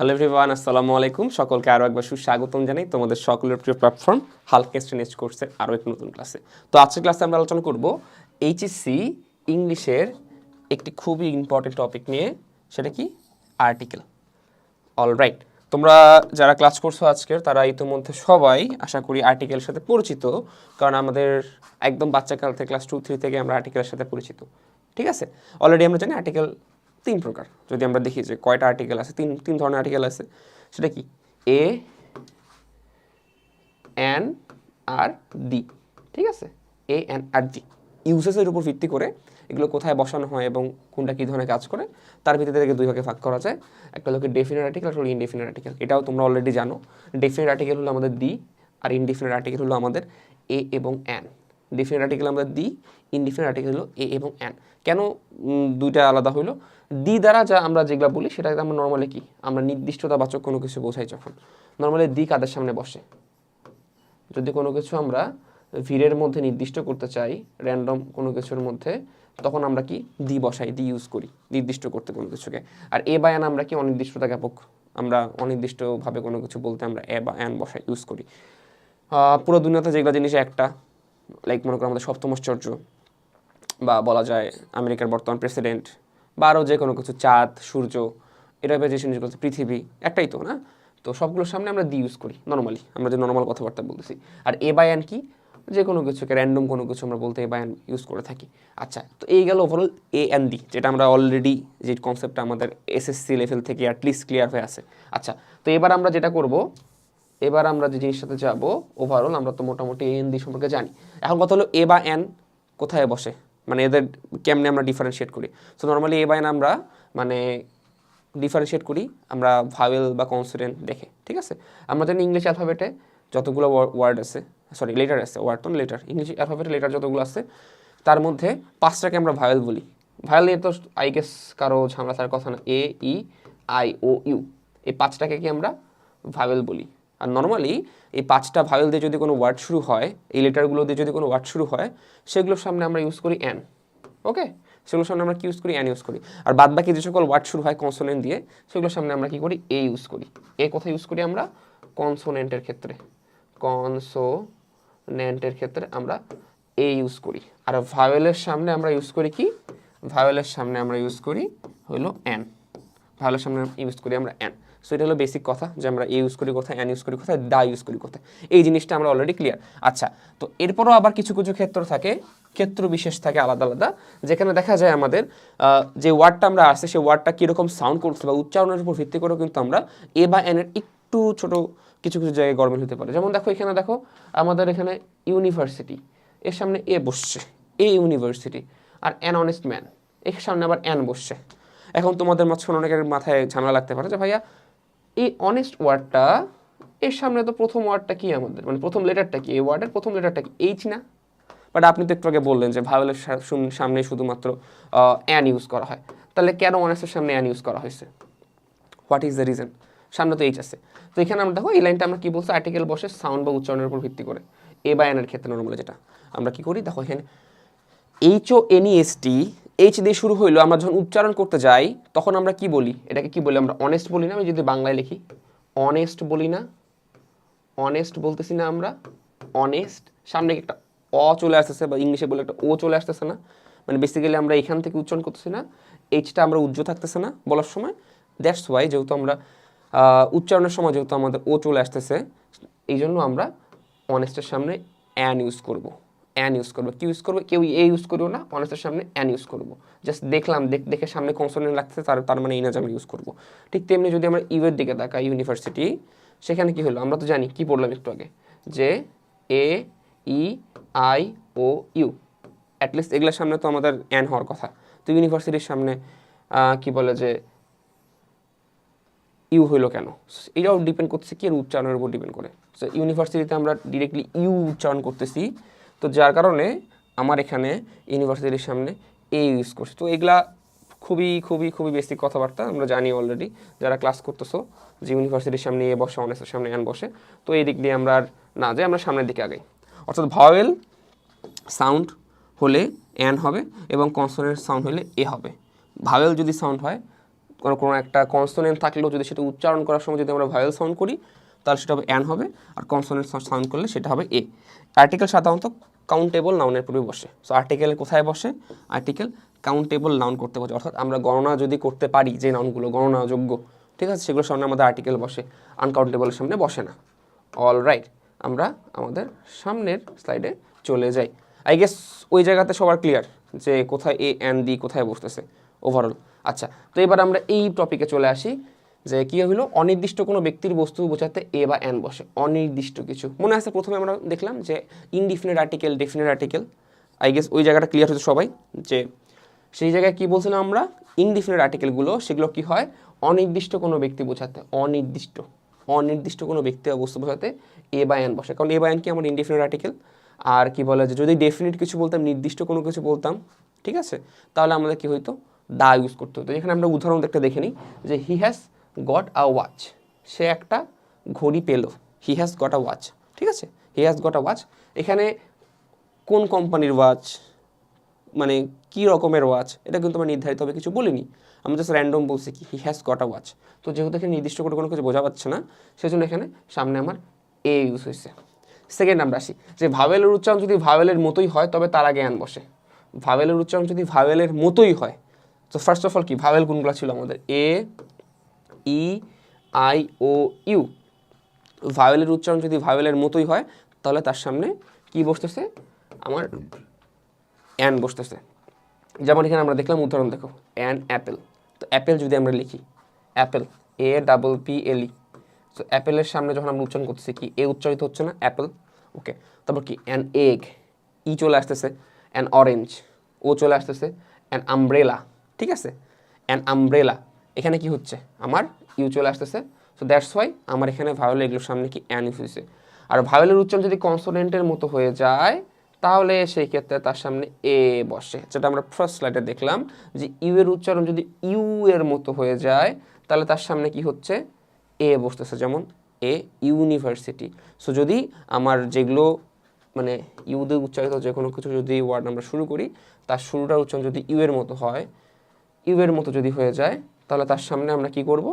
Hello everyone আসসালামু আলাইকুম। সকলকে আরও একবার সুস্বাগতম জানাই তোমাদের সকলের প্রিয় প্ল্যাটফর্ম হালকা স্টেনেজ কোর্সের আরও এক নতুন ক্লাসে তো আজকের ক্লাসে আমরা আলোচনা করব এইচএসসি ইংলিশের একটি খুবই ইম্পর্টেন্ট টপিক নিয়ে, সেটা কি? আর্টিকেল অলরাইট তোমরা যারা ক্লাস করছ আজকের, তারা ইতিমধ্যে সবাই আশা করি আর্টিকেলের সাথে পরিচিত, কারণ আমাদের একদম বাচ্চাকাল থেকে ক্লাস টু থ্রি থেকে আমরা আর্টিকেলের সাথে পরিচিত। ঠিক আছে? অলরেডি আমরা জানি আর্টিকেল তিন প্রকার। যদি আমরা দেখি যে কয়টা আর্টিকেল আছে, তিন তিন ধরনের আর্টিকেল আছে, সেটা কি? এ এন আর ডি ঠিক আছে? এ এন আর ডি ইউসেসের উপর ভিত্তি করে এগুলো কোথায় বসানো হয় এবং কোনটা কী ধরনের কাজ করে, তার ভিত্তিতে থেকে দুই ভাগে ভাগ করা যায়। একটা হলো ডেফিনেট আর্টিকেল আর হলো ইনডেফিনেট আর্টিকেল এটাও তোমরা অলরেডি জানো। ডেফিনেট আর্টিকেল হলো আমাদের ডি আর ইনডিফিনেট আর্টিকেল হলো আমাদের এ এবং এন ডিফিনেট আর্টিকেল আমরা দি ইনডিফিনেট আর্টিকেল হলো এ এবং এন কেন দুইটা আলাদা হলো দি দ্বারা যা আমরা যেগুলো বলি সেটা আমরা নর্মালি কি? আমরা নির্দিষ্টতা বাচক কোনো কিছু বোঝাই যখন। নর্মালি দি কাদের সামনে বসে? যদি কোনো কিছু আমরা ভিড়ের মধ্যে নির্দিষ্ট করতে চাই র্যান্ডম কোনো কিছুর মধ্যে, তখন আমরা কি? দি বসাই দি ইউজ করি, নির্দিষ্ট করতে কোনো কিছুকে। আর এ বা এন আমরা কি? অনির্দিষ্টতা জ্ঞাপক আমরা অনির্দিষ্টভাবে কোনো কিছু বলতে আমরা এ বা এন বসাই ইউজ করি। পুরো দুনিয়াতে যেগুলো জিনিস একটা লাইক মনে করো আমাদের সপ্তম আশ্চর্য বা বলা যায় আমেরিকার বর্তমান প্রেসিডেন্ট বা আরও যে কোনো কিছু, চাঁদ, সূর্য এটা যে জিনিসগুলো পৃথিবী, একটাই তো, না? তো সবগুলোর সামনে আমরা দি ইউজ করি নর্মালি আমরা যে নর্মাল কথাবার্তা বলতেছি। আর এ বাই কি? যে কোনো কিছুকে র্যান্ডম কোনো কিছু আমরা বলতে এ বাই ইউজ করে থাকি। আচ্ছা তো এই গেল ওভারঅল এ এন ডি যেটা আমরা অলরেডি যে কনসেপ্টটা আমাদের এসএসসি লেভেল থেকে অ্যাটলিস্ট ক্লিয়ার হয়ে আছে। আচ্ছা তো এবার আমরা যেটা করব এবার আমরা যে জিনিসটাতে যাব ওভারঅল আমরা তো মোটামুটি এন ডি সম্পর্কে জানি। এখন কথা হলো এ বা এন কোথায় বসে? মানে এদের কেমনে আমরা ডিফারেন্সিয়েট করি? সো নর্মালি এ বা এন আমরা মানে ডিফারেন্সিয়েট করি, আমরা ভাওয়েল বা কনসোনেন্ট দেখে, ঠিক আছে? আমরা জানি ইংলিশ অ্যালফাবেটে যতগুলো ওয়ার্ড আছে সরি লেটার আছে ওয়ার্ড তো লেটার ইংলিশ অ্যালফাবেটে লেটার যতগুলো আছে, তার মধ্যে পাঁচটাকে আমরা ভাওয়েল বলি। ভাওয়েল নিয়ে তো আই গেস কারও ঝামেলা থাকার কথা না এ ই আই ও ইউ এই পাঁচটাকে কি আমরা ভাওয়েল বলি? আর নর্মালি এই পাঁচটা ভাওয়েল দিয়ে যদি কোনো ওয়ার্ড শুরু হয়, এই লেটারগুলো দিয়ে যদি কোনো ওয়ার্ড শুরু হয়, সেগুলোর সামনে আমরা ইউজ করি অ্যান ওকে সেগুলোর সামনে আমরা কি ইউজ করি? অ্যান ইউজ করি। আর বাদ বাকি যে সকল ওয়ার্ড শুরু হয় কনসোনেন্ট দিয়ে, সেগুলোর সামনে আমরা কি করি? এ ইউজ করি। এ কোথায় ইউজ করি আমরা? কনসোনেন্টের ক্ষেত্রে। কনসোনেন্টের ক্ষেত্রে আমরা এ ইউজ করি। আর ভাওয়েলের সামনে আমরা ইউজ করি কি? ভাওয়েলের সামনে আমরা ইউজ করি হলো অ্যান ভাওয়েলের সামনে ইউজ করি আমরা অ্যান সো এটা হলো বেসিক কথা যে আমরা এ ইউজ করি কোথায় অ্যান ইউজ করি কোথায় দা ইউজ করি কোথায়। এই জিনিসটা আমরা অলরেডি ক্লিয়ার আচ্ছা তো এরপরও আবার কিছু কিছু ক্ষেত্র থাকে, ক্ষেত্র বিশেষ থাকে আলাদা আলাদা, যেখানে দেখা যায় আমাদের যে ওয়ার্ডটা আমরা আসছে, সেই ওয়ার্ডটা কীরকম সাউন্ড করছে বা উচ্চারণের উপর ভিত্তি করেও কিন্তু আমরা এ বা এনের একটু ছোট কিছু কিছু জায়গায় গরমিল হতে পারে। যেমন দেখো, এখানে দেখো, আমাদের এখানে ইউনিভার্সিটি এর সামনে এ বসছে এ ইউনিভার্সিটি আর অ্যান অনেস্ট ম্যান এর সামনে আবার অ্যান বসছে। এখন তোমাদের মাঝখানে অনেকের মাথায় ঝামেলা লাগতে পারে যে ভাইয়া এই অনেস্ট ওয়ার্ডটা এর সামনে তো প্রথম ওয়ার্ডটা কি আমাদের? মানে প্রথম লেটারটা কি? এই ওয়ার্ডের প্রথম লেটারটা কি? এইচ না? বাট আপনি তো একটু আগে বললেন যে ভাওয়েলের সামনে শুধুমাত্র অ্যান ইউজ করা হয়। তাহলে কেন অনেস্টের সামনে অ্যান ইউজ করা হয়েছে? হোয়াট ইজ দ্য রিজন সামনে তো এইচ আছে। তো এখানে আমরা দেখো, এই লাইনটা আমরা কি বলছি? আর্টিকেল বসে সাউন্ড বা উচ্চারণের উপর ভিত্তি করে। এ বা এনের ক্ষেত্রে নর্মালি যেটা। আমরা কি করি? দেখো এখানে H O N E S T H দিয়ে শুরু হইল, আমরা যখন উচ্চারণ করতে যাই, তখন আমরা কি বলি? এটাকে কি বলি? আমরা অনেস্ট বলি না, আমি যদি বাংলায় লিখি। অনেস্ট বলি না। অনেস্ট বলতেছি না আমরা। অনেস্ট সামনে একটা অ চলে আসতেছে, বা ইংলিশে বলে একটা ও চলে আসতেছে না। মানে বেসিক্যালি আমরা এখান থেকে উচ্চারণ করতেছি না এইচটা আমরা উজ্জ্ব থাকতেছে না বলার সময়। দ্যাটস ওয়াই যেহেতু আমরা উচ্চারণের সময় যেহেতু আমাদের ও চলে আসতেছে এই জন্য আমরা অনেস্টের সামনে অ্যান ইউজ করব। অ্যান ইউজ করব। কি ইউজ করব? কেউ এ ইউজ করব না অনেস্টের সামনে অ্যান ইউজ করব। জাস্ট দেখলাম, দেখ সামনে কনসোনেন্ট লাগছে তার তার মানে না আমরা ইউজ করব। ঠিক তেমনি যদি আমরা ইউয়ের দিকে তাকাই ইউনিভার্সিটি সেখানে কি হলো? আমরা তো জানি, কি পড়লাম একটু আগে? যে A E I O U at least এগুলোর সামনে তো আমাদের অ্যান হওয়ার কথা। তো ইউনিভার্সিটির সামনে কি বলে যে ইউ হইল কেন? এটাও ডিপেন্ড করতেছে কি উচ্চারণের উপর ডিপেন্ড করে। তো ইউনিভার্সিটিতে আমরা ডিরেক্টলি ইউ উচ্চারণ করতেছি। তো যার কারণে আমার এখানে ইউনিভার্সিটির সামনে এ ইউজ করছে। তো এগুলা খুবই খুবই খুবই বেসিক কথাবার্তা, আমরা জানি অলরেডি যারা ক্লাস করতেছো যে ইউনিভার্সিটির সামনে এ বসে অনেসের সামনে এন বসে, তো এই দিক দিয়ে আমরা আর না যাই, আমরা সামনের দিকে আগাই। অর্থাৎ ভাওয়েল সাউন্ড হলে অ্যান হবে এবং কনসোনেন্ট সাউন্ড হলে এ হবে। ভাওয়েল যদি সাউন্ড হয়, কোনো কোনো একটা কনসোনেন্ট থাকলেও যদি সেটা উচ্চারণ করার সময় যদি আমরা ভায়েল সাউন্ড করি, তাহলে সেটা হবে অ্যান হবে, আর কনসোনেন্ট সাউন্ড করলে সেটা হবে এ আর্টিকেল সাধারণত কাউন্টেবল নাউনের পূর্বে বসে। সো আর্টিকেল কোথায় বসে? আর্টিকেল কাউন্টেবল নাউন করতে বসে। অর্থাৎ আমরা গণনা যদি করতে পারি যে নাউনগুলো গণনাযোগ্য, ঠিক আছে? সেগুলোর সামনে আমাদের আর্টিকেল বসে। আনকাউন্টেবলের সামনে বসে না। অল রাইট আমরা আমাদের সামনের স্লাইডে চলে যাই। আই গেস ওই জায়গাতে সবার ক্লিয়ার যে কোথায় এ অ্যান দি কোথায় বসতেছে। ওভারঅল আচ্ছা তো এবার আমরা এই টপিকে চলে আসি। যে কি হলো অনির্দিষ্ট কোনো ব্যক্তির বস্তু বোঝাতে এ বা অ্যান বসে। অনির্দিষ্ট কিছু। মনে আছে প্রথমে আমরা দেখলাম যে indefinite article definite article I guess ওই জায়গাটা ক্লিয়ার হচ্ছে সবাই যে সেই জায়গায় কি বলছিলাম আমরা? ইনডিফিনিট আর্টিকেলগুলো সেগুলো কি হয়? অনির্দিষ্ট কোনো ব্যক্তি বোঝাতে, অনির্দিষ্ট। অনির্দিষ্ট কোনো ব্যক্তি বস্তু বোঝাতে এ বা এন বসে। কারণ এ বা এন কি আমার ইনডিফিনিট আর্টিকেল আর কি বলে যে যদি ডেফিনিট কিছু বলতাম, নির্দিষ্ট কোনো কিছু বলতাম, ঠিক আছে? তাহলে আমাদের কি হইতো? দা ইউজ করতে হতো। এখানে আমরা উদাহরণ একটা দেখে নিই যে he has got a watch সে একটা ঘড়ি পেল। He has got a watch ঠিক আছে? He has got a watch এখানে কোন কোম্পানির ওয়াচ মানে কি রকমের ওয়াচ এটা কিন্তু আমরা নির্ধারিতভাবে কিছু বলিনি। আমরা জাস্ট র্যান্ডম বলছি কি he has got a watch তো যেহেতু এখানে নির্দিষ্ট করে কোনো কিছু বোঝা যাচ্ছে না, সেজন্য এখানে সামনে আমার এ ইউজ হয়েছে। সেকেন্ড আমরা আসি, যে ভাওয়েলের উচ্চারণ যদি ভাওয়েলের মতোই হয়, তবে তার আগে আন বসে। ভাওয়েলের উচ্চারণ যদি ভাওয়েলের মতোই হয়, তো ফার্স্ট অফ অল কি, ভাওয়েল কোনগুলো ছিল আমাদের? এ ই আই ও ইউ ভায়োলের উচ্চারণ যদি ভায়োলের মতোই হয়, তাহলে তার সামনে কি বসতেছে? আমার অ্যান বসতেছে। যেমন এখানে আমরা দেখলাম, উদাহরণ দেখো। অ্যান অ্যাপেল তো অ্যাপেল যদি আমরা লিখি apple A double P L E so অ্যাপেলের সামনে যখন আমরা উচ্চারণ করতেছি, কি এ উচ্চারিত হচ্ছে না? অ্যাপেল ওকে তারপর কি? অ্যান এগ ই চলে আসতেছে। অ্যান অরেঞ্জ ও চলে আসতেছে। অ্যান আমব্রেলা ঠিক আছে? অ্যান আমব্রেলা এখানে কি হচ্ছে? আমার ইউ চলে আসতেছে। সো দ্যাটস ওয়াই আমার এখানে ভায়োল এগুলোর সামনে কি অ্যান ইউজ হয়েছে। আর ভায়োলের উচ্চারণ যদি কনসোনেন্টের মতো হয়ে যায়, তাহলে সেই ক্ষেত্রে তার সামনে এ বসে। যেটা আমরা ফার্স্ট স্লাইডে দেখলাম, যে ইউ এর উচ্চারণ যদি ইউ এর মতো হয়ে যায়, তাহলে তার সামনে কি হচ্ছে? এ বসতেছে, যেমন এ ইউনিভার্সিটি সো যদি আমার যেগুলো মানে ইউ দিয়ে উচ্চারিত যে কোনো কিছু যদি ওয়ার্ড আমরা শুরু করি, তার শুরুটার উচ্চারণ যদি ইউ এর মতো হয় ইউ এর মতো যদি হয়ে যায় তাহলে তার সামনে আমরা কি করব?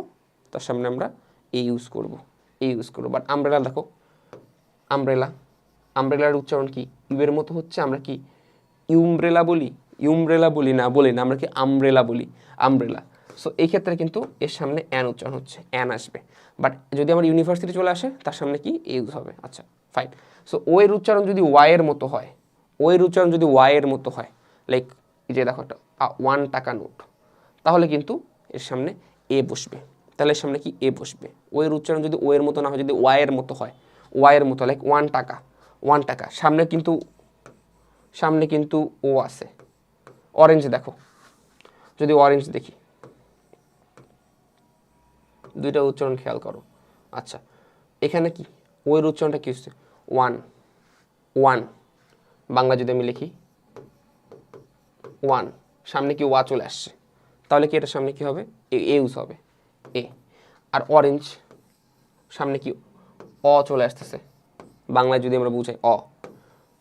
তার সামনে আমরা এ ইউজ করব এ ইউজ করব। বাট আমব্রেলা দেখো আমব্রেলা আমব্রেলার উচ্চারণ কি? ইউ এর মতো হচ্ছে আমরা কি? ইউমব্রেলা বলি? ইউমব্রেলা বলি না বলি না, আমরা কি আমব্রেলা বলি? আমব্রেলা সো এই ক্ষেত্রে কিন্তু এর সামনে অ্যান উচ্চারণ হচ্ছে অ্যান আসবে। বাট যদি আমার ইউনিভার্সিটি চলে আসে, তার সামনে কি? ইউজ হবে। আচ্ছা ফাইন সো ও এর উচ্চারণ যদি ওয়াই এর মতো হয় ও এর উচ্চারণ যদি ওয়াই এর মতো হয় লাইক যে দেখো একটা ওয়ান টাকা নোট তাহলে কিন্তু এর সামনে এ বসবে। তাহলে এর সামনে কি? এ বসবে। ও এর উচ্চারণ যদি ও এর মতো না হয়, যদি ওয়াই এর মতো হয় ওয়াই এর মতো লাইক ওয়ান টাকা ওয়ান টাকা। সামনে কিন্তু সামনে কিন্তু ও আছে। অরেঞ্জ দেখো। যদি অরেঞ্জ দেখি। দুইটা উচ্চারণ খেয়াল করো। আচ্ছা এখানে কি? ও এর উচ্চারণটা কি হচ্ছে? ওয়ান ওয়ান বাংলা যদি আমি লিখি ওয়ান সামনে কি ওয়া চলে আসছে? তাহলে কি এটার সামনে কি হবে? এ হবে। এ। আর অরেঞ্জ সামনে কি? অ চলে আসতেছে। বাংলায় যদি আমরা বুঝাই অ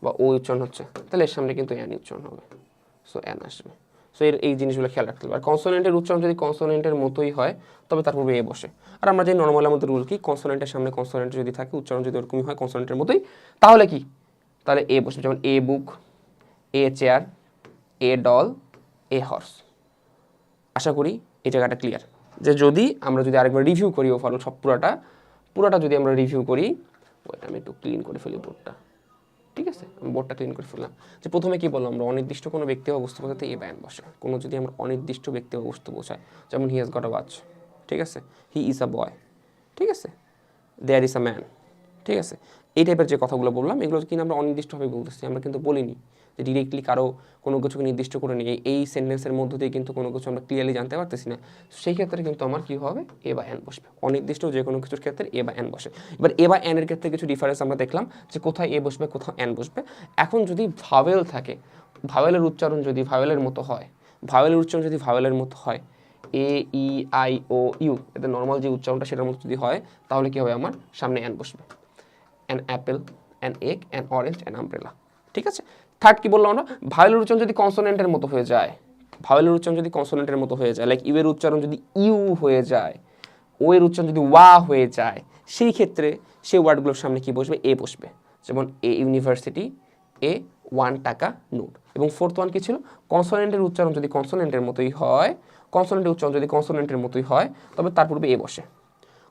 বা ও উচ্চারণ হচ্ছে, তাহলে এর সামনে কিন্তু অ্যান উচ্চারণ হবে। সো অ্যান আসবে। সো এর, এই জিনিসগুলো খেয়াল রাখতে হবে। আর কনসোনেন্টের উচ্চারণ যদি কনসোনেন্টের মতোই হয়, তবে তার পূর্বে এ বসে। আর আমরা যে নর্মাল আমাদের রুল কি কনসোনেন্টের সামনে কনসোনেন্ট যদি থাকে, উচ্চারণ যদি ওরকমই হয় কনসোনেন্টের মতোই, তাহলে কি? তাহলে এ বসবে। যেমন a book, a chair a doll a horse আশা করি এই জায়গাটা ক্লিয়ার যে যদি আমরা যদি আরেকবার রিভিউ করি ওভারঅল সব পুরোটা পুরোটা যদি আমরা রিভিউ করি ওইটা আমি একটু ক্লিন করে ফেলি বোর্ডটা ঠিক আছে? আমি বোর্ডটা ক্লিন করে ফেললাম। যে প্রথমে কি বললাম, আমরা অনির্দিষ্ট কোনো ব্যক্তি বা বস্তু বোঝাতে এই ব্যান বসে কোনো যদি আমরা অনির্দিষ্ট ব্যক্তি বা বস্তু বোঝাই যেমন হি হ্যাজ গট আ ঠিক আছে? হি ইজ আ বয় ঠিক আছে? দেয়ার ইজ আ ম্যান ঠিক আছে? এই টাইপের যে কথাগুলো বললাম, এগুলো কিন্তু আমরা অনির্দিষ্টভাবে বলতেছি, আমরা কিন্তু বলিনি যে ডিরেক্টলি কারও কোনো কিছুকে নির্দিষ্ট করে নিয়ে এই সেন্টেন্সের মধ্য দিয়ে কিন্তু কোনো কিছু আমরা ক্লিয়ারলি জানতে পারতেছি না। সেই ক্ষেত্রে কিন্তু আমার কী হবে? এ বা এন বসবে। অনির্দিষ্ট যে কোনো কিছুর ক্ষেত্রে এ বা এন বসে। এবার এ বা এনের ক্ষেত্রে কিছু ডিফারেন্স আমরা দেখলাম যে কোথায় এ বসবে কোথাও এন বসবে। এখন যদি ভাওয়েল থাকে ভাওয়েলের উচ্চারণ যদি ভাওয়েলের মতো হয় ভাওয়েলের উচ্চারণ যদি ভাওয়েলের মতো হয় A E I O U এদের নর্মাল যে উচ্চারণটা সেটার মতো যদি হয়, তাহলে কী হবে আমার? সামনে এন বসবে। An apple an egg an orange an umbrella ঠিক আছে? থার্ড কি বললাম আমরা? ভায়োলের উচ্চারণ যদি কনসোনেন্টের মতো হয়ে যায় ভাওয়েলের উচ্চারণ যদি কনসোনেন্টের মতো হয়ে যায় লাইক ইউ এর উচ্চারণ যদি ইউ হয়ে যায় ও এর উচ্চারণ যদি ওয়া হয়ে যায়, সেই ক্ষেত্রে সেই ওয়ার্ডগুলোর সামনে কি বসবে? এ বসবে। যেমন এ ইউনিভার্সিটি, এ ওয়ান টাকা নোট। এবং ফোর্থ ওয়ান কি ছিল? কনসোনেন্টের উচ্চারণ যদি কনসোনেন্টের মতোই হয় কনসোনেন্টের উচ্চারণ যদি কনসোনেন্টের মতোই হয়, তবে তার পূর্বে এ বসে।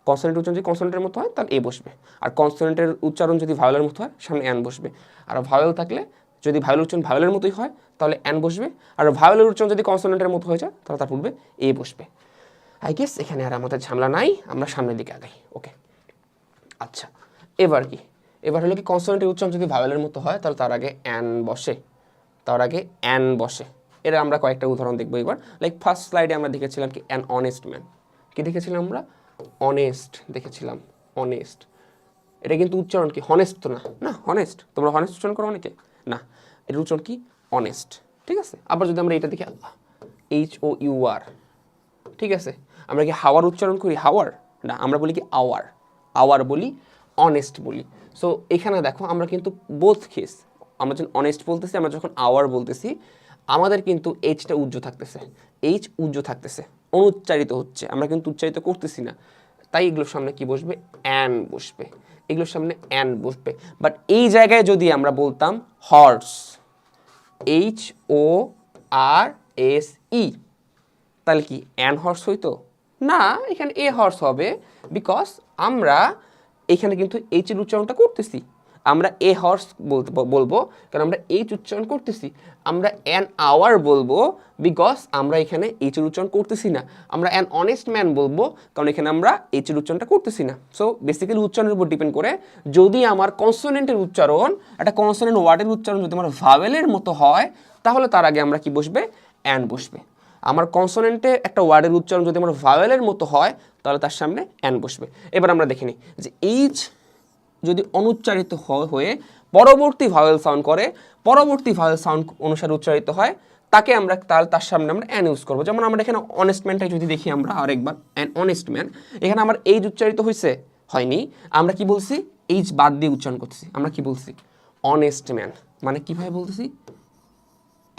কনসোনেন্ট উচ্চারণ যদি কনসোনেন্টের মতো হয়, তাহলে এ বসবে। আর কনসোনেন্টের উচ্চারণ যদি ভায়োলের মতো হয়, সামনে অ্যান বসবে। আর ভায়োল থাকলে, যদি ভায়োলের উচ্চারণ ভায়োলের মতোই হয়, তাহলে অ্যান বসবে। আর ভায়োলের উচ্চারণ যদি কনসোনেন্টের মতো হয়ে যায়, তাহলে তার পূর্বে এ বসবে। আই গেস এখানে আর আমাদের ঝামেলা নাই, আমরা সামনের দিকে আগাই। ওকে আচ্ছা এবার কি? এবার হলো কি কনসোনেন্টের উচ্চারণ যদি ভাওয়েলের মতো হয়, তাহলে তার আগে অ্যান বসে। তার আগে অ্যান বসে। এর আমরা কয়েকটা উদাহরণ দেখব এবার। লাইক ফার্স্ট স্লাইডে আমরা দেখেছিলাম কি অ্যান অনেস্ট ম্যান কি দেখেছিলাম আমরা? অনেস্ট দেখেছিলাম অনেস্ট এটা কিন্তু উচ্চারণ কি? হনেস্ট তো না। না হনেস্ট তোমরা হনেস্ট উচ্চারণ করো অনেকে। না, এর উচ্চারণ কি? অনেস্ট ঠিক আছে? আবার যদি আমরা এটা দেখি, আল্লাহ এইচ ও ইউ আর ঠিক আছে? আমরা কি হাওয়ার উচ্চারণ করি? হাওয়ার? না, আমরা বলি কি আওয়ার। আওয়ার বলি অনেস্ট বলি। সো এখানে দেখো, আমরা কিন্তু বোথ কেস আমরা যখন অনেস্ট বলতেছি, আমরা যখন আওয়ার বলতেছি, আমাদের কিন্তু এইচটা উজ্জ থাকতেছে। এইচ উজ্জ্ব থাকতেছে। অনুচ্চারিত হচ্ছে। আমরা কিন্তু উচ্চারিত করতেছি না। তাই এগুলোর সামনে কি বসবে? অ্যান বসবে। এগুলোর সামনে অ্যান বসবে। বাট এই জায়গায় যদি আমরা বলতাম horse H O R S E তাহলে কি অ্যান হর্স হইতো? না, এখানে এ হর্স হবে। বিকজ আমরা এখানে কিন্তু এইচ এর উচ্চারণটা করতেছি। আমরা এ হর্স বলতে বলব, কারণ আমরা এইচ উচ্চারণ করতেছি। আমরা অ্যান আওয়ার বলব বিকজ আমরা এখানে এইচ এর উচ্চারণ করতেছি না। আমরা অ্যান অনেস্ট ম্যান বলব, কারণ এখানে আমরা এইচ এর উচ্চারণটা করতেছি না। সো বেসিক্যালি উচ্চারণের উপর ডিপেন্ড করে যদি আমার কনসোনেন্টের উচ্চারণ, একটা কনসোনেন্ট ওয়ার্ডের উচ্চারণ যদি আমার ভাওয়েলের মতো হয়, তাহলে তার আগে আমরা কি বসবে? অ্যান বসবে। আমার কনসোনেন্টে একটা ওয়ার্ডের উচ্চারণ যদি আমার ভাওয়েলের মতো হয়, তাহলে তার সামনে অ্যান বসবে। এবার আমরা দেখে নিই যে এইচ যদি অনুচ্চারিত হয়ে পরবর্তী ভাওয়েল সাউন্ড করে, পরবর্তী ভাওয়েল সাউন্ড অনুসারে উচ্চারিত হয়, তাকে আমরা তার তার সামনে আমরা অ্যান ইউজ করব। যেমন আমরা এখানে অনেস্ট ম্যানটাই যদি দেখি আমরা আরেকবার অ্যান অনেস্ট ম্যান এখানে আমার এইচ উচ্চারিত হয়েছে হয়নি। আমরা কি বলছি? এইচ বাদ দিয়ে উচ্চারণ করতেছি। আমরা কি বলছি? অনেস্ট ম্যান মানে কীভাবে বলতেছি?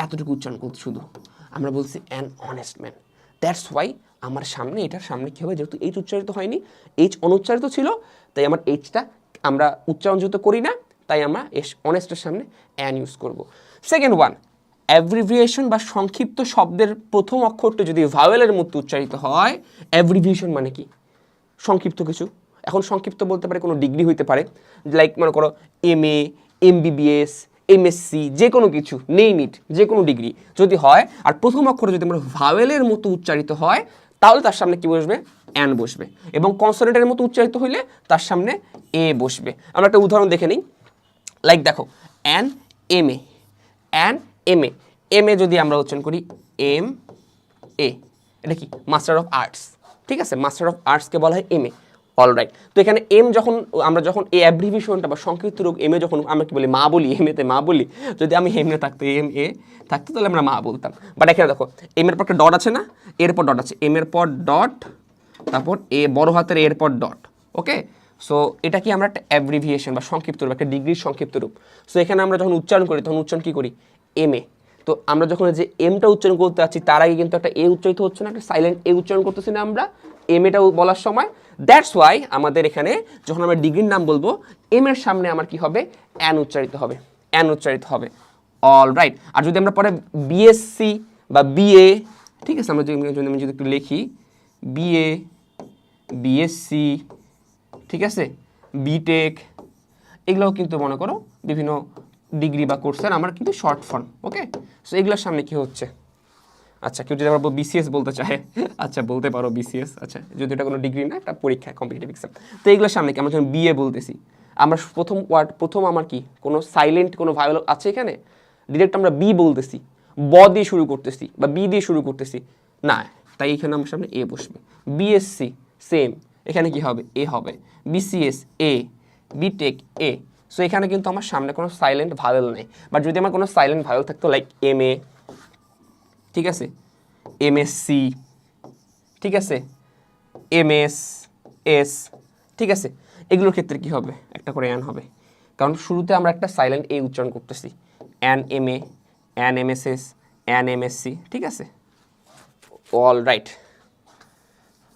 এতটুকু উচ্চারণ করতে শুধু। আমরা বলছি an honest man that's why আমার সামনে, এটার সামনে কী হবে? যেহেতু এইচ উচ্চারিত হয়নি এইচ অনুচ্চারিত ছিল, তাই আমার এইচটা আমরা উচ্চারণ যেহেতু করি না, তাই আমরা এস অনেস্টের সামনে অ্যান ইউজ করব। সেকেন্ড ওয়ান অ্যাব্রিভিয়েশন বা সংক্ষিপ্ত শব্দের প্রথম অক্ষরটা যদি ভাওয়েলের মতো উচ্চারিত হয় অ্যাব্রিভিয়েশন মানে কি? সংক্ষিপ্ত কিছু। এখন সংক্ষিপ্ত বলতে পারে কোনো ডিগ্রি হইতে পারে লাইক মনে করো M A M MBBS MSc যে কোনো কিছু নেই নিট যে কোনো ডিগ্রি যদি হয়, আর প্রথম অক্ষর যদি আমরা ভাওয়েলের মতো উচ্চারিত হয়, তাহলে তার সামনে কি বসবে? অ্যান বসবে। এবং কনসোনেন্টের মতো উচ্চারিত হইলে তার সামনে এ বসবে। আমরা একটা উদাহরণ দেখে নিই। লাইক দেখো an M A an M A M A যদি আমরা উচ্চারণ করি এম এ এটা কি? মাস্টার অফ আর্টস ঠিক আছে? মাস্টার অফ আর্টসকে বলা হয় এম এ অল তো এখানে এম যখন, আমরা যখন এই অ্যাব্রিভিশনটা বা সংক্ষিপ্ত রোগ এম এ যখন আমরা কি বলি, মা বলি এম এতে মা বলি, যদি আমি এম এ থাকতো এম এ থাকতো, তাহলে আমরা মা বলতাম। বাট এখানে দেখো এম এর পর একটা ডট আছে না? এর পর ডট আছে। এম এর পর ডট তারপর এ বড় হাতের এর পর ডট ওকে সো এটা কি আমরা একটা অ্যাব্রিভিয়েশন বা সংক্ষিপ্ত রূপ, একটা ডিগ্রির সংক্ষিপ্ত রূপ? সো এখানে আমরা যখন উচ্চারণ করি, তখন উচ্চারণ কী করি? এম এ তো আমরা যখন যে এমটা উচ্চারণ করতে যাচ্ছি, তার আগে কিন্তু একটা এ উচ্চারিত হচ্ছে না, একটা সাইলেন্ট এ উচ্চারণ করতেছি না আমরা এম এটা বলার সময়। দ্যাটস ওয়াই আমাদের এখানে যখন আমরা ডিগ্রির নাম বলব এম এর সামনে আমার কি হবে? অ্যান উচ্চারিত হবে। অ্যান উচ্চারিত হবে। অল রাইট আর যদি আমরা পরে বিএসসি বা বিএ ঠিক আছে, আমরা যদি আমি যদি একটু লিখি বিএ বিএসসি ঠিক আছে? বিটেক এগুলোও কিন্তু মনে করো বিভিন্ন ডিগ্রি বা কোর্সের আমার কিন্তু শর্ট ফর্ম ওকে সো এগুলোর সামনে কি হচ্ছে? আচ্ছা কেউ যদি আমরা বিসিএস বলতে চায় আচ্ছা বলতে পারো বিসিএস আচ্ছা যদি এটা কোনো ডিগ্রি না, একটা পরীক্ষা কম্পিটিটিভ এক্সাম তো এগুলোর সামনে কি, আমরা যখন বিএ বলতেছি, আমরা প্রথম ওয়ার্ড প্রথম আমার কি, কোনো সাইলেন্ট কোনো ভায়োল আছে এখানে? ডিরেক্ট আমরা বি বলতেছি, ব দিয়ে শুরু করতেছি, বা বি দিয়ে শুরু করতেছি, না, তাই এখানে আমার সামনে এ বসবে। বিএসসি সেম এখানে কি হবে? এ হবে। BCS a BTech a so এখানে কিন্তু আমার সামনে কোনো সাইলেন্ট ভায়োল নেই। বাট যদি আমার কোনো সাইলেন্ট ভায়োল থাকতো লাইক এম এ ঠিক আছে? এম এস সি ঠিক আছে? এম এস এস ঠিক আছে? এগুলোর ক্ষেত্রে কি হবে? একটা করে অ্যান হবে। কারণ শুরুতে আমরা একটা সাইলেন্ট এ উচ্চারণ করতেছি। An M S S an M S C M S C ঠিক আছে? অল রাইট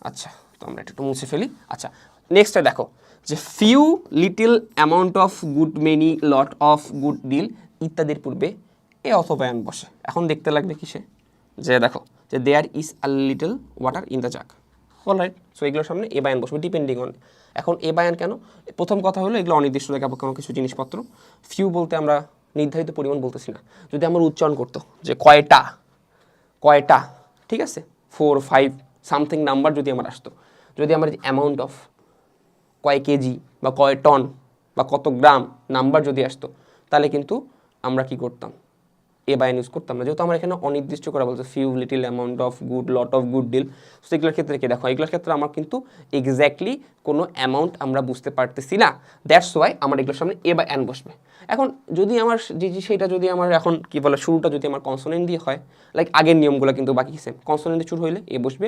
আচ্ছা। তো আমরা এটা একটু মুছে ফেলি। আচ্ছা নেক্সটে দেখো, যে few little amount of good many lot of good deal ইত্যাদির পূর্বে এ অথবা বসে। এখন দেখতে লাগবে কিসে? যে দেখো, যে there is a little water in the jug all right so এগুলোর সামনে এ বায়ান বসবে ডিপেন্ডিং অন এখন এ বায়ান কেন? প্রথম কথা হলো এগুলো অনির্দিষ্ট থেকে কোনো কিছু জিনিসপত্র। ফিউ বলতে আমরা নির্ধারিত পরিমাণ বলতেছি না। যদি আমরা উচ্চারণ করতো, যে কয়টা কয়টা, ঠিক আছে? ফোর ফাইভ সামথিং নাম্বার যদি আমার আসতো। যদি আমার অ্যামাউন্ট অফ কয় কেজি বা কয় টন বা কত গ্রাম নাম্বার যদি আসতো, তাহলে কিন্তু আমরা কি করতাম? এ বায়ান ইউজ করতাম না। যেহেতু আমরা এখানে অনির্দিষ্ট করে বলছে few little amount of good lot of good deal সেগুলোর ক্ষেত্রে কি? দেখো, এগুলোর ক্ষেত্রে আমার কিন্তু এক্স্যাক্টলি কোনো অ্যামাউন্ট আমরা বুঝতে পারতেছি না। দ্যাটস ওয়াই আমার এগুলোর সামনে এ বা অ্যান বসবে। এখন যদি আমার যে সেইটা যদি আমার এখন কি বলে, শুরুটা যদি আমার কনসোনেন্ট দিয়ে হয় লাইক আগের নিয়মগুলো কিন্তু বাকি সেম কনসোনেন্টে শুরু হইলে এ বসবে,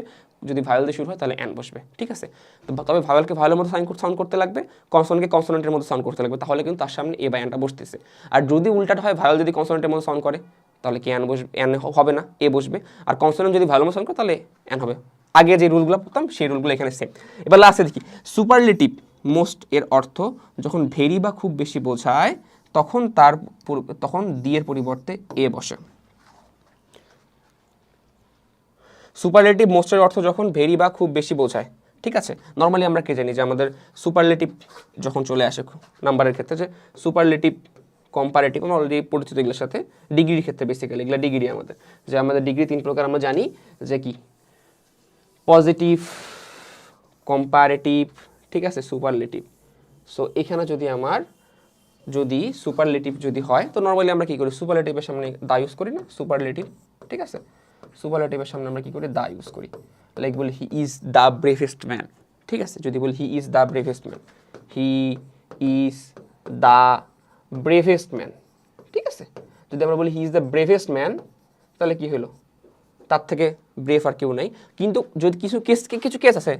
যদি ভায়োল দিয়ে শুরু হয় তাহলে অ্যান বসবে, ঠিক আছে? তো তবে ভায়োলকে ভায়োলের মতো সাইন সাউন্ড করতে লাগবে কনসোনেন্টকে কনসোনেন্টের মতো সাউন্ড করতে লাগবে, তাহলে কিন্তু তার সামনে এ বা অ্যানটা বসতেছে। আর যদি উল্টাটা হয় ভায়োল যদি কনসোনেন্টের মতো সাউন্ড করে তাহলে কি অ্যান বসবে? অ্যান হবে না এ বসবে। আর কনসোনেন্ট যদি ভালো সাউন্ড করে, তাহলে অ্যান হবে। আগে যে রুলগুলো পড়তাম, সেই রুলগুলো এখানে সেম এবার লাস্টে দেখি। সুপারলেটিভ মোস্ট এর অর্থ যখন ভেরি বা খুব বেশি বোঝায়, তখন তার তখন দিয়ের পরিবর্তে এ বসে। সুপারলেটিভ মোস্টের অর্থ যখন ভেরি বা খুব বেশি বোঝায়, ঠিক আছে? নর্মালি আমরা কে জানি যে আমাদের সুপারলেটিভ যখন চলে আসে নাম্বারের ক্ষেত্রে যে সুপারলেটিভ কম্পারেটিভ আমরা অলরেডি পরিচিত এগুলোর সাথে। ডিগ্রির ক্ষেত্রে বেসিক্যালি এগুলো ডিগ্রি আমাদের। যে আমাদের ডিগ্রি তিন প্রকার আমরা জানি, যে কি? পজিটিভ কম্পারেটিভ ঠিক আছে সুপারলেটিভ সো এখানে যদি আমার, যদি সুপারলেটিভ যদি হয়, তো নর্মালি আমরা কি করি? সুপারলেটিভের সামনে দা ইউজ করি না? সুপারলেটিভ ঠিক আছে? সুপারলেটিভের সামনে আমরা কি করি? দা ইউজ করি। লাইক বলি he is the bravest man ঠিক আছে? যদি বলি he is the bravest man he is the bravest man ঠিক আছে? যদি আমরা বলি he is the bravest man তাহলে কি হলো? তার থেকে ব্রেভ আর কেউ নাই। কিন্তু যদি কিছু কেস কিছু কেস আছে?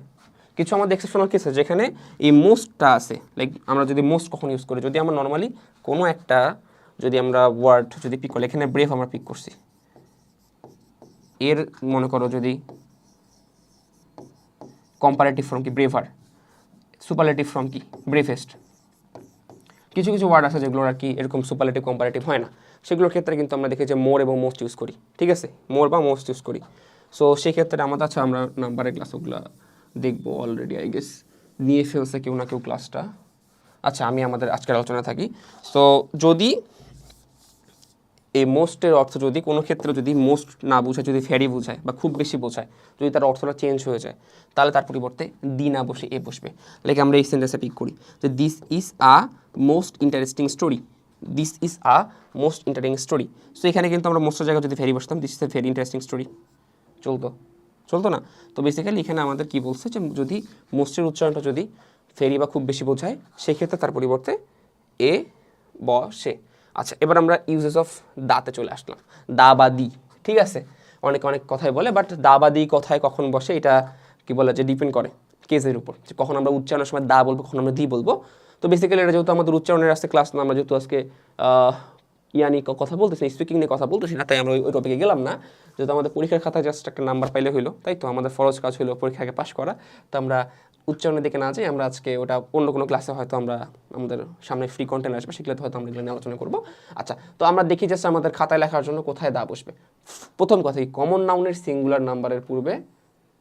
কিছু আমাদের এক্সেপশনাল কেস আছে যেখানে এই মোস্টটা আছে। লাইক আমরা যদি মোস্ট কখন ইউজ করি? যদি আমরা নর্মালি কোনো একটা, যদি আমরা ওয়ার্ড যদি পিক করি, এখানে ব্রেভ আমরা পিক করছি। এর মনে করো যদি কম্পারেটিভ ফ্রম কি? ব্রেভার সুপারলেটিভ ফ্রম কি? ব্রেভেস্ট কিছু কিছু ওয়ার্ড আছে যেগুলো আর কি এরকম সুপারলেটিভ কম্পারেটিভ হয় না। সেগুলোর ক্ষেত্রে কিন্তু আমরা দেখি যে মোর এবং মোস্ট ইউজ করি, ঠিক আছে? মোর বা মোস্ট ইউজ করি। সো সেই ক্ষেত্রে আমাদের আছে আমরা নাম্বারের ক্লাস ওগুলো দেখব অলরেডি আই গেস নিয়ে ফেলছে কেউ না কেউ ক্লাসটা আচ্ছা আমি আমাদের আজকের আলোচনা থাকি। সো যদি এই মোস্টের অর্থ যদি কোনো ক্ষেত্রে যদি মোস্ট না বোঝায়, যদি ফেরি বোঝায় বা খুব বেশি বোঝায়, যদি তার অর্থটা চেঞ্জ হয়ে যায়, তাহলে তার পরিবর্তে দি না বসে এ বসবে। লাইক আমরা এই সেন্টেন্সে পিক করি যে this is a most interesting story this is a most interesting story so এখানে কিন্তু আমরা মোস্টের জায়গায় যদি ফেরি বসতাম this is a very interesting story চলতো। চলতো না? তো বেসিক্যালি এখানে আমাদের কি বলছে যে যদি মোস্টের উচ্চারণটা যদি ফেরি বা খুব বেশি বোঝায়, সেক্ষেত্রে তার পরিবর্তে এ বসে। আচ্ছা এবার আমরা ইউজেস অফ দাতে চলে আসলাম। দা বা দি, ঠিক আছে? অনেক অনেক কথাই বলে বাট দা বা দি কথায়, কখন বসে, এটা কি বলে যে ডিপেন্ড করে কেসের উপর। যে কখন আমরা উচ্চারণের সময় দা বলব, কখন আমরা দি বলব। তো বেসিক্যালি এটা যেহেতু আমাদের উচ্চারণের আসতে ক্লাস না, আমরা যেহেতু আজকে ইয়ানি ক- কথা বলতেছি স্পিকিং নিয়ে কথা বলতেছি না, তাই আমরা ওই- টপিকে গেলাম না। যেহেতু আমাদের পরীক্ষার খাতায় জাস্ট একটা নাম্বার পাইলে হইল, তাই তো? আমাদের ফরজ কাজ হলো পরীক্ষাকে পাশ করা। তো আমরা উচ্চারণের দিকে না যাই, আমরা আজকে ওটা অন্য কোনো ক্লাসে হয়তো আমরা আমাদের সামনে ফ্রি কন্টেন্ট আসবে সেগুলোতে হয়তো আমরা এগুলো নিয়ে আলোচনা করব। আচ্ছা তো আমরা দেখি জাস্ট আমাদের খাতায় লেখার জন্য কোথায় দা বসবে। প্রথম কথা কমন নাউনের সিঙ্গুলার নাম্বারের পূর্বে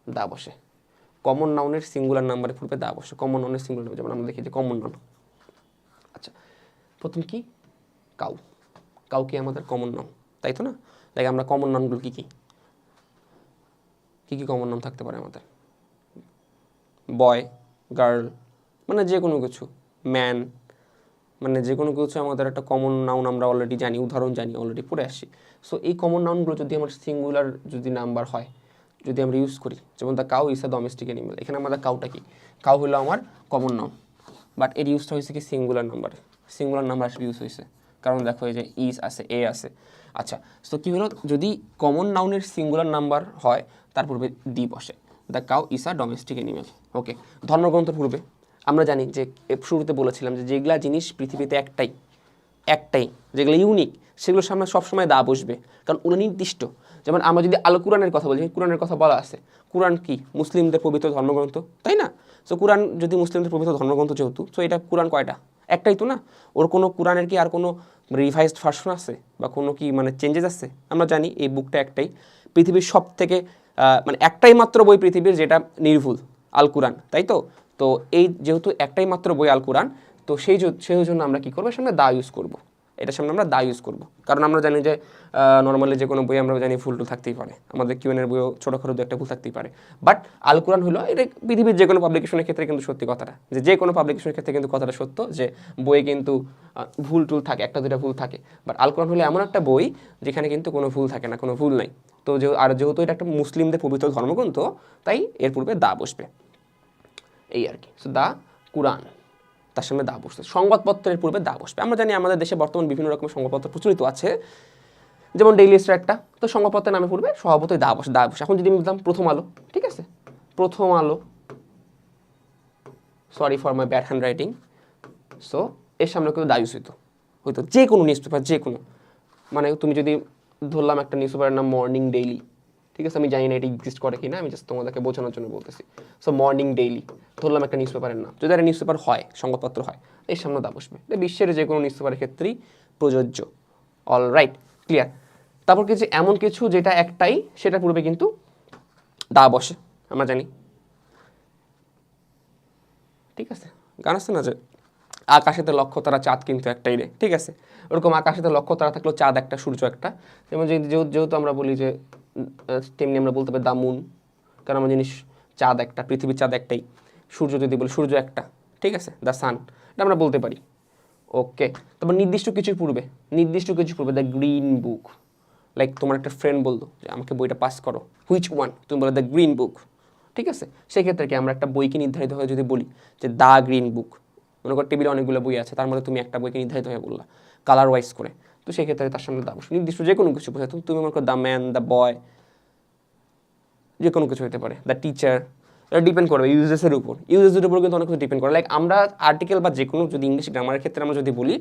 দা বসে। কমন নাউনের সিঙ্গুলার নাম্বারের পূর্বে দা বসে। কমন নাউনের সিঙ্গুলার যেমন আমরা দেখি যে কমন নাউন আচ্ছা প্রথম কি? কাউ। কাউ কি আমাদের কমন নাম তাই তো না? দেখ আমরা কমন নামগুলো কী কী? কী কী কমন নাম থাকতে পারে আমাদের? বয় গার্ল মানে যে কোনো কিছু ম্যান মানে যে কোনো কিছু আমাদের একটা কমন নাউন আমরা অলরেডি জানি, উদাহরণ জানি অলরেডি পড়ে আসছি। সো এই কমন নাউনগুলো যদি আমার সিঙ্গুলার যদি নাম্বার হয়, যদি আমরা ইউজ করি, যেমন the cow is a domestic animal এখানে আমাদের কাউটা কি? কাউ হলো আমার কমন নাউন বাট এর ইউজটা হয়েছে কি সিঙ্গুলার নাম্বারে সিঙ্গুলার নাম্বার হিসেবে ইউজ হয়েছে। কারণ দেখো এই যে ইজ আছে এ আছে। আচ্ছা তো কী হলো? যদি কমন নাউনের সিঙ্গুলার নাম্বার হয়, তার পূর্বে দি বসে। The cow is a domestic animal okay ধর্মগ্রন্থের পূর্বে। আমরা জানি যে শুরুতে বলেছিলাম যে, যেগুলা জিনিস পৃথিবীতে একটাই একটাই, যেগুলো ইউনিক সেগুলোর সামনে সবসময় দা বসবে। কারণ ওগুলো নির্দিষ্ট। যেমন আমরা যদি আল কোরআনের কথা বলি, কোরআনের কথা বলা আছে, কোরআন কি? মুসলিমদের পবিত্র ধর্মগ্রন্থ, তাই না? সো কোরআন যদি মুসলিমদের পবিত্র ধর্মগ্রন্থ যেহেতু সো এটা কোরআন কয়টা? একটাই তো না? ওর কোনো কোরআনের কি আর কোনো রিভাইজড ভার্সন আছে? বা কোনো কি মানে চেঞ্জেস আছে? আমরা জানি এই বুকটা একটাই। পৃথিবীর সব থেকে মানে একটাই মাত্র বই পৃথিবীর যেটা নির্ভুল আল কোরআন তাই তো? তো এই যেহেতু একটাই মাত্র বই আল কোরআন তো সেই সেই জন্য আমরা কী করব? সামনে দা ইউজ করব। এটার সামনে আমরা দা ইউজ করব। কারণ আমরা জানি যে নর্মালি যে কোনো বই আমরা জানি ফুল টুল থাকতেই পারে। আমাদের কিউএনের বইও ছোটোখাটো দু একটা ভুল থাকতেই পারে। বাট আল কোরআন হলো, এটা পৃথিবীর যে কোনো পাবলিকেশনের ক্ষেত্রে কিন্তু সত্যি কথাটা। যে যে কোনো পাবলিকেশনের ক্ষেত্রে কিন্তু কথাটা সত্য যে, বইয়ে কিন্তু ভুল টুল থাকে, একটা দুটা ভুল থাকে। বাট আল কোরআন হলো এমন একটা বই যেখানে কিন্তু কোনো ভুল থাকে না, কোনো ভুল নাই। তো যে, আর যেহেতু এটা একটা মুসলিমদের পবিত্র ধর্মগ্রন্থ, তাই এর পূর্বে দা বসবে। এই আর কি। So the Quran. তার সামনে দা বসছে সংবাদপত্রের পূর্বে দা বসবে আমরা জানি আমাদের দেশে বর্তমান বিভিন্ন রকমের সংবাদপত্র প্রচলিত আছে। যেমন ডেইলি স্টার একটা। তো সংবাদপত্রের নামে পূর্বে সভাপতি দা বসে দা বসে এখন যদি আমি বলতাম প্রথম আলো, ঠিক আছে? প্রথম আলো sorry for my bad handwriting so এর সামনে কিন্তু দা হইতো। হয়তো যে কোনো নিউজ পেপার যে কোনো। মানে তুমি যদি ধরলাম একটা নিউজ পেপারের নাম মর্নিং ডেইলি ঠিক আছে, আমি জানি না এটি এক্সিস্ট করে কি না আমি জাস্ট তোমাদেরকে বোঝানোর জন্য বলতেছি। সো মর্নিং ডেইলি ধরলাম একটা নিউজ পেপারের নাম। যদি একটা নিউজ পেপার হয়, সংবাদপত্র হয় এর সামনে দা বসবে। এটা বিশ্বের যে কোনো নিউজ পেপারের ক্ষেত্রেই প্রযোজ্য। অল রাইট ক্লিয়ার তারপর কিছু এমন কিছু যেটা একটাই সেটা পূর্বে কিন্তু দা বসে, আমরা জানি। ঠিক আছে? গান আছে না যে? আকাশেতে লক্ষ্য তারা, চাঁদ কিন্তু একটাই রে। ঠিক আছে? ওরকম আকাশেতে লক্ষ্য তারা থাকলেও চাঁদ একটা, সূর্য একটা। যেমন যেহেতু আমরা বলি যে তেমনি আমরা বলতে পারি দা মুন কারণ আমরা জিনিস চাঁদ একটা, পৃথিবীর চাঁদ একটাই। সূর্য যদি বলি, সূর্য একটা। ঠিক আছে? দ্য সান এটা আমরা বলতে পারি। ওকে তারপর নির্দিষ্ট কিছু পূর্বে, নির্দিষ্ট কিছু পূর্বে দ্য গ্রিন বুক লাইক তোমার একটা ফ্রেন্ড বলল যে, আমাকে বইটা পাস করো। হুইচ ওয়ান তুমি বলো দ্য গ্রিন বুক ঠিক আছে? সেক্ষেত্রে কি আমরা একটা বইকে নির্ধারিত হয়ে যদি বলি যে দ্য গ্রিন বুক মনে করো টেবিলে অনেকগুলো বই আছে, তার মধ্যে তুমি একটা বইকে নির্ধারিত হয়ে বললা কালার ওয়াইজ করে। তো সেক্ষেত্রে তার সামনে দাম নির্দিষ্ট যে কোনো কিছু বোঝায়। তুমি মনে করো দ্য ম্যান দ্য বয় যে কোনো কিছু হতে পারে দ্য টিচার এটা ডিপেন্ড করবে ইউজেসের উপর। ইউজেসের উপর কিন্তু অনেক কিছু ডিপেন্ড করে। লাইক আমরা আর্টিকেল বা যে কোনো যদি ইংলিশ গ্রামারের ক্ষেত্রে আমরা যদি বলি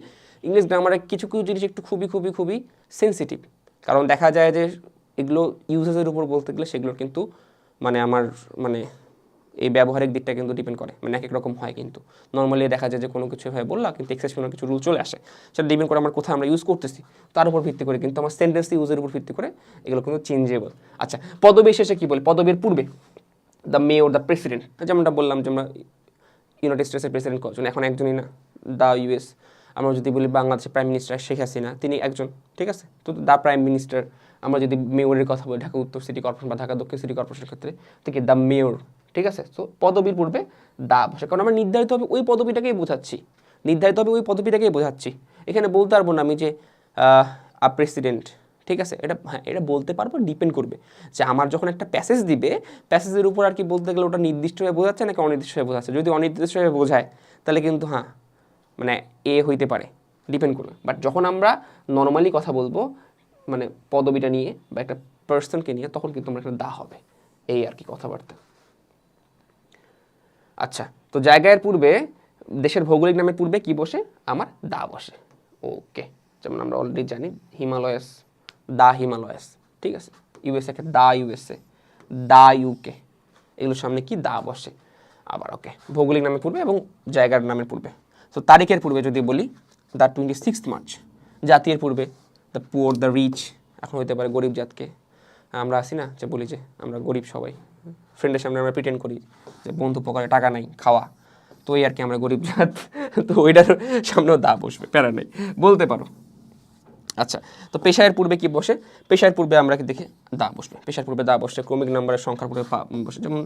ইংলিশ গ্রামারে কিছু কিছু জিনিস একটু খুবই খুবই খুবই সেন্সিটিভ কারণ দেখা যায় যে এগুলো ইউজেসের উপর বলতে গেলে সেগুলোর কিন্তু মানে আমার মানে এই ব্যবহারিক দিকটা কিন্তু ডিপেন্ড করে। মানে এক এক রকম হয় কিন্তু। নর্মালি দেখা যায় যে কোনো কিছু হয় বললাম কিন্তু এক্সেপশনাল কিছু রুল চলে আসে। সেটা ডিপেন্ড করে আমার কোথায় আমরা ইউজ করতেছি। তার উপর ভিত্তি করে কিন্তু আমার সেন্টেন্স ইউজের উপর ভিত্তি করে এগুলো কিন্তু চেঞ্জেবল আচ্ছা পদবী শেষে কী বলে? পদবীর পূর্বে দ্য মেয়র দ্য প্রেসিডেন্ট যেমনটা বললাম যে আমরা ইউনাইটেড স্টেটসের প্রেসিডেন্ট কজন? এখন একজনই না দ্য ইউএস আমরা যদি বলি বাংলাদেশের প্রাইম মিনিস্টার শেখ হাসিনা, তিনি একজন, ঠিক আছে? তো দ্য প্রাইম মিনিস্টার আমরা যদি মেয়রের কথা বলি, ঢাকা উত্তর সিটি কর্পোরেশন বা ঢাকা দক্ষিণ সিটি কর্পোরেশনের ক্ষেত্রে, তো কি দ্য মেয়র ঠিক আছে? তো পদবীর পূর্বে দা বসে। কারণ আমরা নির্ধারিতভাবে ওই পদবীটাকেই বোঝাচ্ছি। নির্ধারিতভাবে ওই পদবীটাকেই বোঝাচ্ছি। এখানে বলতে পারব না আমি যে আ প্রেসিডেন্ট ঠিক আছে? এটা হ্যাঁ এটা বলতে পারব ডিপেন্ড করবে। যে আমার যখন একটা প্যাসেজ দিবে প্যাসেজের উপর আর কি বলতে গেলে ওটা নির্দিষ্টভাবে বোঝাচ্ছে নাকি অনির্দিষ্টভাবে বোঝাচ্ছে? যদি অনির্দিষ্টভাবে বোঝায়, তাহলে কিন্তু হ্যাঁ মানে এ হইতে পারে ডিপেন্ড করবে। বাট যখন আমরা নর্মালি কথা বলব মানে পদবিটা নিয়ে বা একটা পার্সনকে নিয়ে, তখন কিন্তু আমরা একটা দা হবে। এই আর কি কথাবার্তা। আচ্ছা তো জায়গার পূর্বে, দেশের ভৌগোলিক নামের পূর্বে কি বসে? আমার দা বসে। ওকে, যেমন আমরা অলরেডি জানি, হিমালয়াস, দা হিমালয়াস, ঠিক আছে? ইউএসএ কে দা ইউএসএ দা ইউকে এগুলোর সামনে কি দা বসে? আবার, ওকে, ভৌগোলিক নামের পূর্বে এবং জায়গার নামের পূর্বে। তো তারিখের পূর্বে যদি বলি দ্য টোয়েন্টি সিক্সথ মার্চ জাতির পূর্বে দ্য পুয়ার দ্য রিচ এখন হতে পারে গরিব জাতকে। আমরা আসি না যে বলি যে আমরা গরিব সবাই। ফ্রেন্ডের সামনে আমরা প্রিটেন্ড করি। যে বন্ধু পকারে টাকা নাই, খাওয়া। তো এই আর কি আমরা গরিব জাত। তো ওইটার সামনেও দা বসবে, প্যারা নেই। বলতে পারো। আচ্ছা তো পেশায়ের পূর্বে কি বসে? পেশায়ের পূর্বে আমরা কি দেখি? দা বসবে। পেশার পূর্বে দা বসে, ক্রমিক নাম্বারের সংখ্যার পূর্বে বসে। যেমন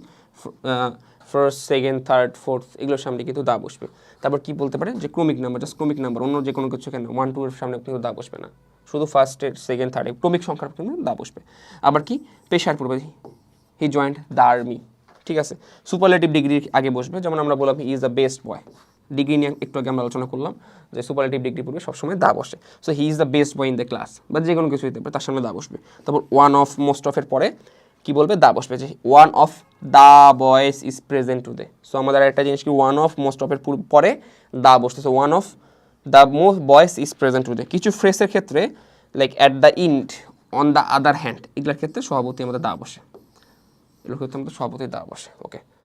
ফার্স্ট সেকেন্ড থার্ড ফোর্থ এগুলোর সামনে কিন্তু দা বসবে। তারপর কি বলতে পারে? যে ক্রমিক নাম্বার জাস্ট ক্রমিক নাম্বার অন্য যে কোনো কিছু কেন ওয়ান টু এর সামনে কিন্তু দা বসবে না। শুধু ফার্স্টের সেকেন্ড থার্ড ক্রমিক সংখ্যার কিন্তু দা বসবে। আবার কি? পেশার পূর্বে হি জয়েন্ট দ্য আর্মি ঠিক আছে? সুপারলেটিভ ডিগ্রি আগে বসবে, যেমন আমরা বললাম he is the best boy degree নিয়ে একটু আগে আমরা আলোচনা করলাম যে সুপারলেটিভ ডিগ্রি পূর্বে সবসময় দা বসে। So he is the best boy in the class বা যে কোনো কিছু হতে পারে তার সামনে দা বসবে। তারপর ওয়ান অফ মোস্ট অফের পরে কি বলবে? দা বসবে যে one of the boys is present today so আমাদের একটা জিনিস কি? ওয়ান অফ মোস্ট অফের পরে the বসতেছে one of the most boys is present today কিছু ফ্রেশের ক্ষেত্রে like at the end on the other hand এগুলোর ক্ষেত্রে সভাপতি আমাদের দা বসে। এগুলোর ক্ষেত্রে আমাদের সভাপতি দা বসে ওকে